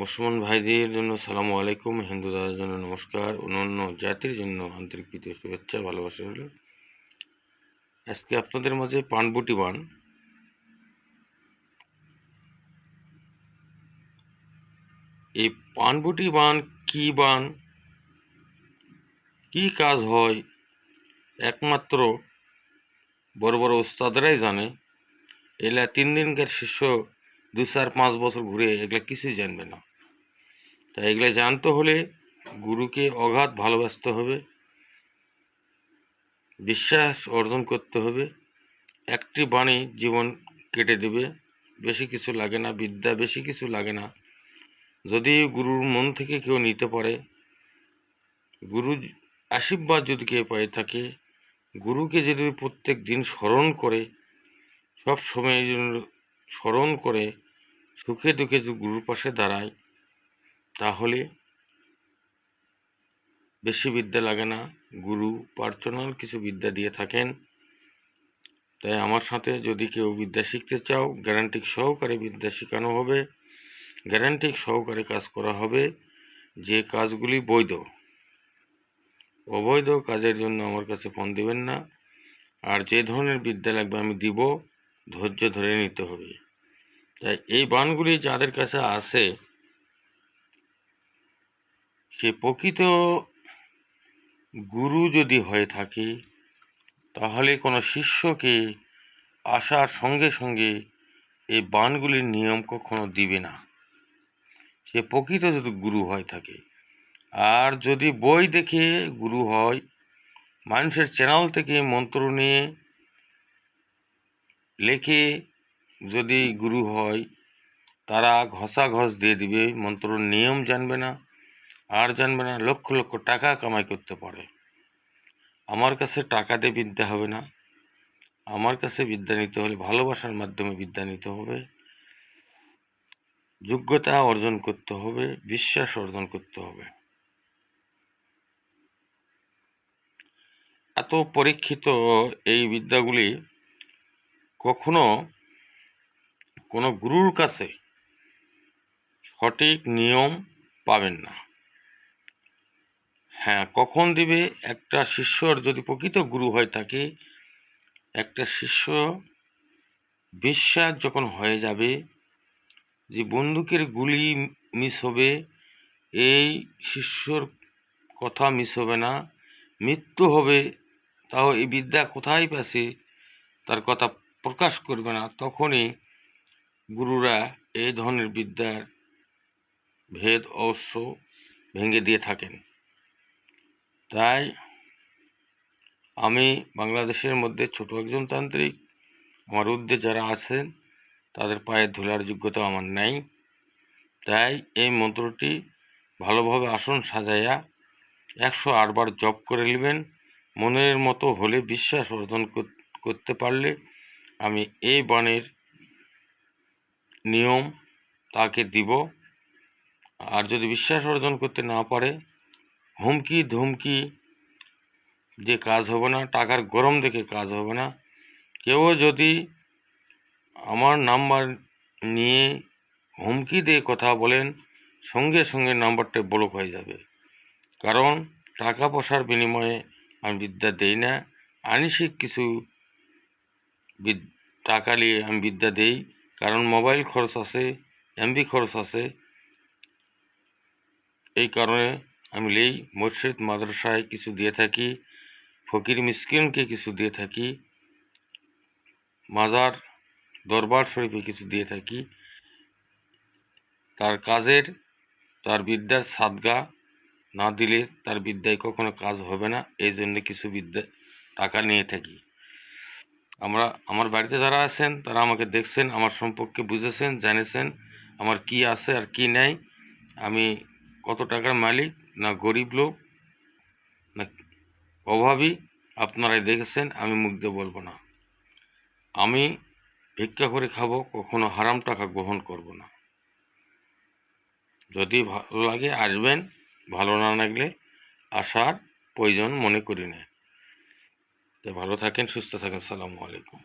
মুসলমান ভাইদের জন্য সালামু আলাইকুম, হিন্দু দাদার জন্য নমস্কার, অন্যান্য জাতির জন্য আন্তরিক প্রীতি শুভেচ্ছা, ভালোবাসা হলো আজকে আপনাদের মাঝে পানবুটি বান। এই পানবুটি বান কি বান? কি কাজ হয়? একমাত্র বড় বড় ওস্তাদরাই জানে। এলা তিন দিনকার শিষ্য দু চার পাঁচ বছর ঘুরে এগুলা কিছুই জানবে না। তাই এগুলো জানতে হলে গুরুকে অগাধ ভালোবাসতে হবে, বিশ্বাস অর্জন করতে হবে, একটি বাণী জীবন কেটে দেবে, বেশি কিছু লাগে না, বিদ্যা বেশি কিছু লাগে না। যদি গুরুর মন থেকে কেউ নিতে পারে গুরু আশীর্বাদ যদি কেউ পায় থাকে, গুরুকে যদি প্রত্যেক দিন স্মরণ করে, সব সময় স্মরণ করে সুখে দুঃখে যদি গুরুর পাশে দাঁড়ায় তাহলে বেশি বিদ্যা লাগে না। গুরু পার্সোনাল কিছু বিদ্যা দিয়ে থাকেন। তাই আমার সাথে যদি কেউ বিদ্যা শিখতে চাও গ্যারান্টিক সহকারে বিদ্যা শেখানো হবে। গ্যারান্টিক সহকারে কাজ করা হবে। যে কাজগুলি বৈধ, অবৈধ কাজের জন্য আমার কাছে ফোন দেবেন না। আর যে ধরনের বিদ্যা লাগবে আমি দিব। ধৈর্য ধরে নিতে হবে। তাই এই বানগুলি যাদের কাছে আসে সে প্রকৃত গুরু যদি হয়ে থাকে, তাহলে কোনো শিষ্যকে আসার সঙ্গে সঙ্গে এই বানগুলির নিয়ম কখনো দিবে না। সে প্রকৃত যদি গুরু হয়ে থাকে, আর যদি বই দেখে গুরু হয়, মানুষের চ্যানেল থেকে মন্ত্র নিয়ে লেখে যদি গুরু হয়, তারা ঘষা ঘষ দিয়ে দিবে মন্ত্রর নিয়ম জানবে না, আর জানবে না, লক্ষ লক্ষ টাকা কামাই করতে পারে। আমার কাছে টাকা দিয়ে বিদ্যা হবে না। আমার কাছে বিদ্যা নিতে হলে ভালোবাসার মাধ্যমে বিদ্যা নিতে হবে। যোগ্যতা অর্জন করতে হবে, বিশ্বাস অর্জন করতে হবে। এত পরীক্ষিত এই বিদ্যাগুলি কখনো কোনো গুরুর কাছে সঠিক নিয়ম পাবেন না। হ্যাঁ কখন দিবে? একটা শিষ্যর যদি প্রকৃত গুরু হয় থাকে, একটা শিষ্য বিশ্বাস যখন হয়ে যাবে যে বন্দুকের গুলি মিস হবে, এই শিষ্যর কথা মিস হবে না, মৃত্যু হবে, তাও এই বিদ্যা কোথায় পাশে তার কথা প্রকাশ করবে না, তখনই গুরুরা এই ধরনের বিদ্যার ভেদ অবশ্য ভেঙে দিয়ে থাকেন। তাই আমি বাংলাদেশের মধ্যে ছোট একজন তান্ত্রিক, আমার ঊর্ধ্বে যারা আছেন, তাদের পায়ে ধুলার যোগ্যতা আমার নেই। তাই এই মন্ত্রটি ভালোভাবে আসন সাজাইয়া একশো আটবার জপ করে নেবেন। মনের মতো হলে বিশ্বাস অর্জন করতে পারলে আমি এই বাণের নিয়ম তাকে দিব। আর যদি বিশ্বাস অর্জন করতে না পারে, হুমকি ধুমকি যে কাজ হবে না, টাকার গরম দেখে কাজ হবে না। কেউ যদি আমার নাম্বার নিয়ে হুমকি দিয়ে কথা বলেন, সঙ্গে সঙ্গে নাম্বারটা ব্লক হয়ে যাবে। কারণ টাকা পয়সার বিনিময়ে আমি বিদ্যা দেই না। আনিসিক কিছু টাকা নিয়ে আমি বিদ্যা দেই, কারণ মোবাইল খরচ আছে, এমবি খরচ আছে। এই কারণে আমি লেই মসজিদ, মাদ্রাসায় কিছু দিয়ে থাকি, ফকির মিসকিনকে কিছু দিয়ে থাকি, মাজার, দরবার শরীফে কিছু দিয়ে থাকি। তার কাজের, তার বিদ্যার সাদগা না দিলে তার বিদ্যায় কখনো কাজ হবে না, এই জন্য কিছু বিদ্যা, টাকা নিয়ে থাকি। আমরা, আমার বাড়িতে যারা আছেন, তারা আমাকে দেখছেন, আমার সম্পর্কে বুঝেছেন, জেনেছেন, আমার কি আছে আর কি নেই। আমি কত টাকার মালিক, না গরিব লোক, না অভাবী, আপনারাই দেখেছেন, আমি মুখ দিয়ে বলব না। আমি ভিক্ষা করে খাব, কখনো হারাম টাকা গ্রহণ করব না। যদি ভালো লাগে, আসবেন, ভালো না লাগলে আসার প্রয়োজন মনে করি না। ভালো থাকেন সুস্থ থাকেন সালামু আলাইকুম।